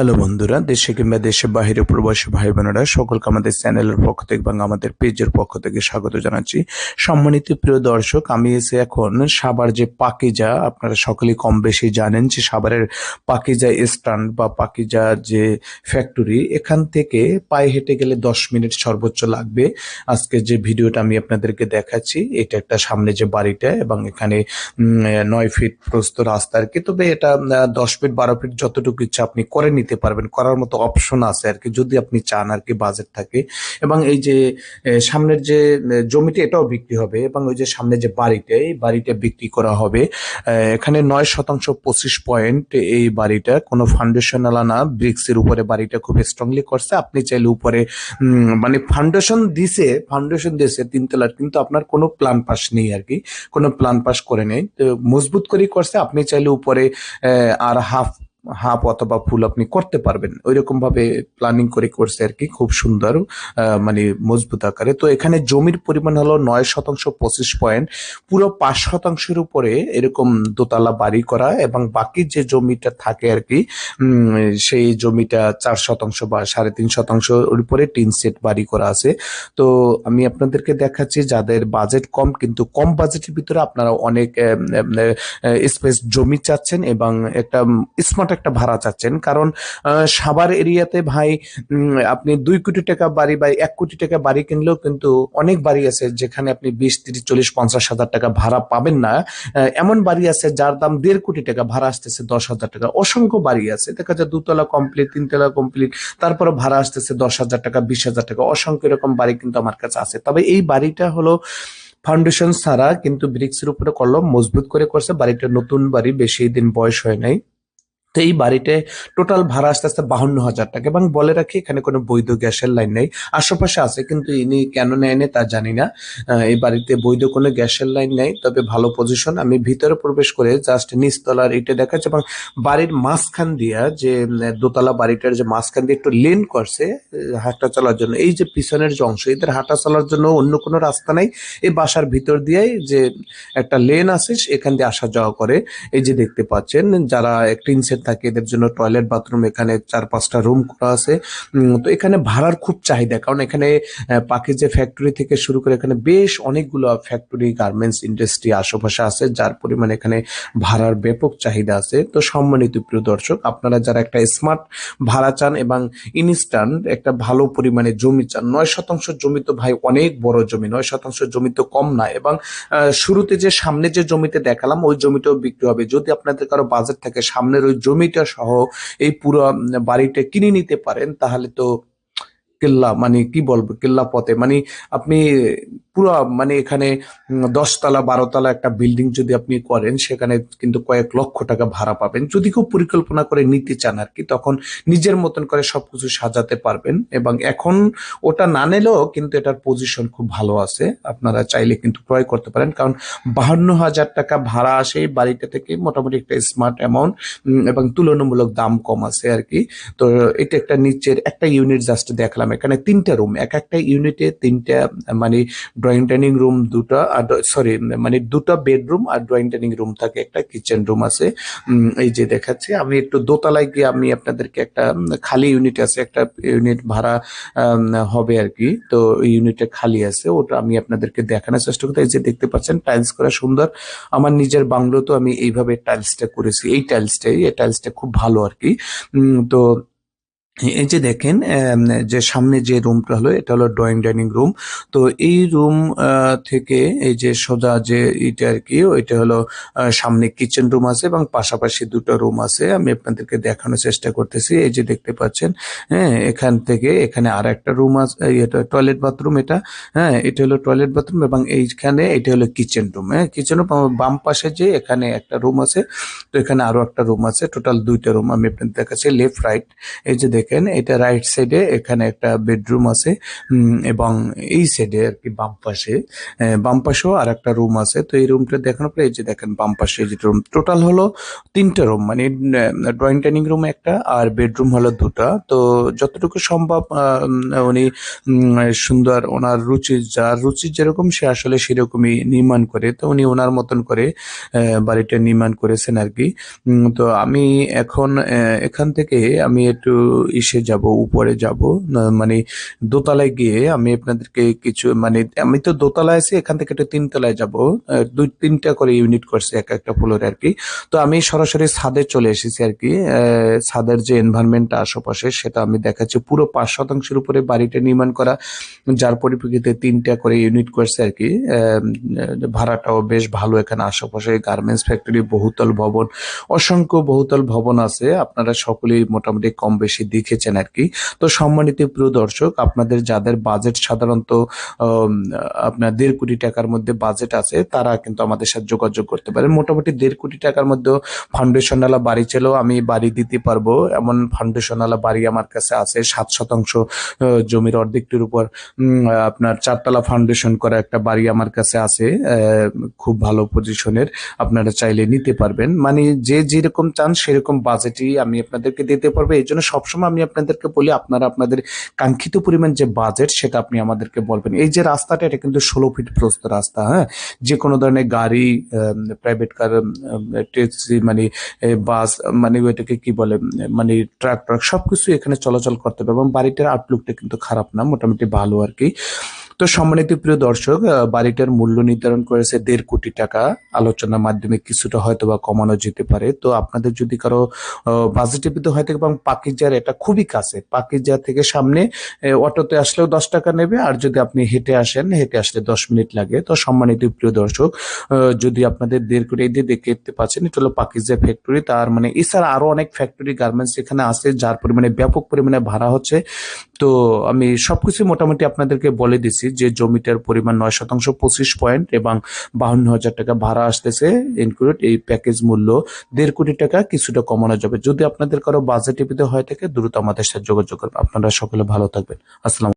Hello বন্ধুরা, দেশে কিংবা দেশের বাইরে প্রবাসী ভাই বোনেরা সকলকে আমাদের চ্যানেলের পক্ষ থেকে এবং আমাদের পেজের পক্ষ থেকে স্বাগত জানাচ্ছি। সম্মানিত প্রিয় দর্শক, আমি এসে এখন সাবার যে পাকিজা, আপনারা সকলেই কম বেশি জানেন যে সাবারের পাকিজা স্ট্যান্ড বা পাকিজা যে ফ্যাক্টরি, এখান থেকে পায়ে হেঁটে গেলে দশ মিনিট সর্বোচ্চ লাগবে। আজকে যে ভিডিওটা আমি আপনাদেরকে দেখাচ্ছি, এটা একটা সামনে যে বাড়িটা এবং এখানে নয় ফিট প্রস্ত রাস্তা আর কি। তবে এটা দশ ফিট, বারো ফিট যতটুকু ইচ্ছা আপনি করে নিতে পারবেন, করার মতো অপশন আছে আর কি, যদি আপনি চান আর কি বাজেট থাকে। এবং এই যে সামনের যে জমিটা এটাও বিক্রি হবে এবং ওই যে সামনে যে বাড়িটা, এই বাড়িটা বিক্রি করা হবে। এখানে নয় শতাংশ পঁচিশ পয়েন্ট এই বাড়িটা, কোনো ফাউন্ডেশন আলা না ব্রিক্স এর উপরে বাড়িটা খুব স্ট্রংলি করছে। আপনি চাইলে উপরে মানে ফাউন্ডেশন দিছে ফাউন্ডেশন দিয়েছে তিনতলার কিন্তু আপনার কোনো প্ল্যান পাস নেই আর কি, কোনো প্ল্যান পাস করে নেই। তো মজবুত করে করছে, আপনি চাইলে উপরে আর হাফ হাফ অথবা ফুল আপনি করতে পারবেন। ওই ভাবে প্ল্যানিং করে করছে আর কি, খুব সুন্দর মানে মজবুত আকারে। তো এখানে জমির পরিমাণ হলো নয় শতাংশ, পঁচিশ পয়েন্ট। পুরো পাঁচ শতাংশের উপরে এরকম দোতলা বাড়ি করা এবং বাকি যে জমিটা থাকে আর কি সেই জমিটা চার শতাংশ বা সাড়ে তিন শতাংশ ওর উপরে টিন সেট বাড়ি করা আছে। তো আমি আপনাদেরকে দেখাচ্ছি, যাদের বাজেট কম কিন্তু কম বাজেটের ভিতরে আপনারা অনেক স্পেস জমি চাচ্ছেন এবং একটা স্মার্ট একটা ভাড়া চাচ্ছেন। কারণ সাভার এরিয়াতে ভাই আপনি দুই কোটি টাকা বাড়ি বা এক কোটি টাকা বাড়ি কিনলেও কিন্তু অনেক বাড়ি আছে যেখানে আপনি বিশ, তিরিশ, চল্লিশ, পঞ্চাশ হাজার টাকা ভাড়া পাবেন না। এমন বাড়ি আছে যার দাম দেড় কোটি টাকা, ভাড়া আসতেছে দশ হাজার টাকা। অসংখ্য বাড়ি আছে। দেখা যায় দুতলা কমপ্লিট তিনতলা কমপ্লিট তারপরে ভাড়া আসতেছে দশ হাজার টাকা, বিশ হাজার টাকা। অসংখ্য এরকম বাড়ি কিন্তু আমার কাছে আছে। তবে এই বাড়িটা হলো ফাউন্ডেশন ছাড়া কিন্তু ব্রিক্সের উপরে কলম মজবুত করে করছে। বাড়িটা নতুন বাড়ি, বেশি দিন বয়স হয় নাই। তো এই বাড়িতে টোটাল ভাড়া আসতে আসতে বাহান্ন হাজার টাকা এবং বলে রাখি, এখানে কোনো বৈধ গ্যাসের লাইন নেই। আশেপাশে আছে কিন্তু ইনি কেন নেয়নি তা জানি না। এই বাড়িতে বৈধ কোনো গ্যাসের লাইন নেই, তবে ভালো পজিশন আমি ভিতরে প্রবেশ করে জাস্ট নিচতলার এটা দেখাচ্ছে এবং বাড়ির মাঝখান দিয়া যে দোতলা বাড়িটার যে মাঝখান দিয়ে একটু লেন করছে হাঁটা চলার জন্য। এই যে পিছনের যে অংশ, এদের হাঁটা চলার জন্য অন্য কোনো রাস্তা নাই। এই বাসার ভিতর দিয়েই যে একটা লেন আছে এখান দিয়ে আসা যাওয়া করে। এই যে দেখতে পাচ্ছেন, যারা সেট থাকে এদের জন্য টয়লেট বাথরুম এখানে চার পাঁচটা রুম করা আছে। তো এখানে ভাড়ার খুব চাহিদা, কারণ এখানে পাখি যে ফ্যাক্টরি থেকে শুরু করে এখানে বেশ অনেকগুলো ফ্যাক্টরি গার্মেন্টস ইন্ডাস্ট্রি আশেপাশে আছে, যার পরিমাণে এখানে ভাড়ার ব্যাপক চাহিদা আছে। তো সম্মানিত প্রিয় দর্শক, আপনারা যারা একটা স্মার্ট ভাড়া চান এবং ইনস্ট্যান্ট একটা ভালো পরিমাণে জমি চান, নয় শতাংশ জমি তো ভাই অনেক বড় জমি, নয় শতাংশ জমি তো কম না এবং শুরুতে যে সামনে যে জমিতে দেখালাম, ওই জমিটাও বিক্রি হবে। যদি আপনাদের কারও বাজেট থাকে, সামনের ওই জমিটা সহ এই পুরো বাড়িটা কিনে নিতে পারেন, তাহলে তো কেল্লা মানে কি বলব, কেল্লা পথে। মানে আপনি পুরো মানে এখানে দশতলা, বারোতলা একটা বিল্ডিং যদি আপনি করেন, সেখানে কিন্তু কয়েক লক্ষ টাকা ভাড়া পাবেন। যদি কেউ পরিকল্পনা করে নিতে চান আর কি, তখন নিজের মতন করে সবকিছু সাজাতে পারবেন। এবং এখন ওটা না নিলেও কিন্তু এটার পজিশন খুব ভালো আছে। আপনারা চাইলে কিন্তু ক্রয় করতে পারেন। কারণ বাহান্ন হাজার টাকা ভাড়া আসে এই বাড়িটা থেকে মোটামুটি একটা স্মার্ট অ্যামাউন্ট এবং তুলনামূলক দাম কম আছে আর কি। তো এটা একটা নিচের একটা ইউনিট জাস্ট দেখলাম। এখানে তিনটা রুম এক একটা ইউনিটে তিনটা মানে ড্রয়িং ডাইনিং রুম দুটো আর সরি মানে দুটা বেডরুম আর ড্রয়িং ডাইনিং রুম থাকে, একটা কিচেন রুম আছে। এই যে দেখাচ্ছি, আমি একটু দোতলায় গিয়ে আমি আপনাদেরকে একটা খালি ইউনিট আছে, একটা ইউনিট ভাড়া হবে আর কি। তো ইউনিটে খালি আছে, ওটা আমি আপনাদেরকে দেখানোর চেষ্টা করতে এই যে দেখতে পাচ্ছেন টাইলস করা সুন্দর। আমার নিজের বাংলো তো আমি এইভাবে টাইলসটা করেছি, এই টাইলসটাই এই টাইলসটা খুব ভালো আর কি। তো এই যে দেখেন যে সামনে যে রুমটা হলো, এটা হলো ড্রয়িং ডাইনিং রুম। তো এই রুম থেকে এই যে সোজা যে এটা আর কি, ওইটা হলো সামনে কিচেন রুম আছে এবং পাশাপাশি দুটো রুম আছে। আমি আপনাদেরকে দেখানোর চেষ্টা করতেছি। এই যে দেখতে পাচ্ছেন হ্যাঁ এখান থেকে এখানে আর একটা রুম আছে এটা টয়লেট বাথরুম এটা। হ্যাঁ এটা হলো টয়লেট বাথরুম এবং এইখানে এটা হলো কিচেন রুম। হ্যাঁ কিচেন রুম বাম পাশে যে এখানে একটা রুম আছে, তো এখানে আরও একটা রুম আছে। টোটাল দুইটা রুম আমি আপনাদের দেখাচ্ছি, লেফট, রাইট। এই যে দেখেন দেখেন, এটা রাইট সাইডে এখানে একটা বেডরুম আছে এবং এই সাইডে আর কি বাম পাশে বাম পাশেও আর একটা রুম আছে। তো এই রুমটা দেখানোর পরে এই যে দেখেন বাম পাশে যে রুম টোটাল হলো তিনটা রুম মানে ড্রয়িং ডাইনিং রুম একটা আর বেডরুম হলো দুটা। তো যতটুকু সম্ভব উনি সুন্দর ওনার রুচি, যার রুচি যেরকম, সে আসলে সেরকমই নির্মাণ করে। তো উনি ওনার মতন করে বাড়িটা নির্মাণ করেছেন আর কি। তো আমি এখন এখান থেকে আমি একটু ইসে যাব, উপরে যাব। মানে দোতলায় গিয়ে আমি আপনাদেরকে কিছু মানে আমি তো দোতলায় আছি, এখান থেকে একটা তিনতলায় যাব। দুই, তিনটা করে ইউনিট করছে, এক একটা ফ্লোরে আর কি। তো আমি সরাসরি ছাদে চলে এসেছি আর কি। ছাদের যে এনভায়রনমেন্টটা আশেপাশে, সেটা আমি দেখাচ্ছি। পুরো পাঁচ শতাংশের উপরে বাড়িটা নির্মাণ করা, যার পরিপ্রেক্ষিতে তিনটা করে ইউনিট করছে আর কি। ভাড়াটাও বেশ ভালো এখানে আশেপাশে। গার্মেন্টস ফ্যাক্টরি বহুতল ভবন, অসংখ্য বহুতল ভবন আছে। আপনারা সকলেই মোটামুটি কম বেশি দেখেছেন আর কি। তো সম্মানিত প্রিয় দর্শক, আপনাদের যাদের বাজেট সাধারণত আপনার দেড় কোটি টাকার মধ্যে বাজেট আছে, তারা কিন্তু আমাদের সাথে যোগাযোগ করতে পারেন। মোটামুটি দেড় কোটি টাকার মধ্যে ফাউন্ডেশনালা বাড়ি চাইলেও আমি বাড়ি দিতে পারব। এমন ফাউন্ডেশনালা বাড়ি আমার কাছে আছে, সাত শতাংশ জমির অর্ধেকটির উপর আপনার চারতলা ফাউন্ডেশন করা একটা বাড়ি আমার কাছে আছে খুব ভালো পজিশনের আপনারা চাইলে নিতে পারবেন। মানে যে যেরকম চান সেরকম বাজেটই আমি আপনাদেরকে দিতে পারব। এই জন্য সবসময় আমি আপনাদেরকে বলি, আপনারা আপনাদের কাঙ্ক্ষিত পরিমাণ যে বাজেট সেটা আপনি আমাদেরকে বলবেন। এই যে রাস্তাটা, এটা কিন্তু ষোলো ফিট প্রস্ত রাস্তা হ্যাঁ? যে কোনো ধরনের গাড়ি প্রাইভেট কার ট্যাক্সি মানে বাস মানে ওইটাকে কি বলে মানে ট্রাক ট্রাক সবকিছু এখানে চলাচল করতে হবে এবং বাড়িটার আউটলুকটা কিন্তু খারাপ না, মোটামুটি ভালো আর কি। তো সম্মানিত প্রিয় দর্শক বাড়িটার মূল্য নির্ধারণ করেছে দেড় কোটি টাকা। আলোচনার মাধ্যমে কিছুটা হয়তো বা কমানো যেতে পারে। তো আপনাদের যদি কারও বাজেটের ভিতরে হয় থাকে এবং পাকিজার এটা খুবই কাছে, পাকিজা থেকে সামনে অটোতে আসলেও দশ টাকা নেবে। আর যদি আপনি হেঁটে আসেন, হেঁটে আসলে দশ মিনিট লাগে। তো সম্মানিত প্রিয় দর্শক যদি আপনাদের দেড় কোটি, এই যে দেখতে পাচ্ছেন, এটা হলো পাকিজা ফ্যাক্টরি তার মানে এছাড়া আরও অনেক ফ্যাক্টরি গার্মেন্টস এখানে আছে, যার পরিমাণে ব্যাপক পরিমাণে ভাড়া হচ্ছে। তো আমি সবকিছু মোটামুটি আপনাদেরকে বলে দিছি যে জমিটার পরিমাণ নয় শতাংশ, পঁচিশ পয়েন্ট এবং বাহান্ন হাজার টাকা ভাড়া আসতেছে ইনক্লুড এই প্যাকেজ মূল্য। দেড় কোটি টাকা কিছুটা কমানো যাবে। যদি আপনাদের কারও বাজেট হয় থাকে, দ্রুত আমাদের সাথে যোগাযোগ করবেন। আপনারা সকলে ভালো থাকবেন। আসসালাম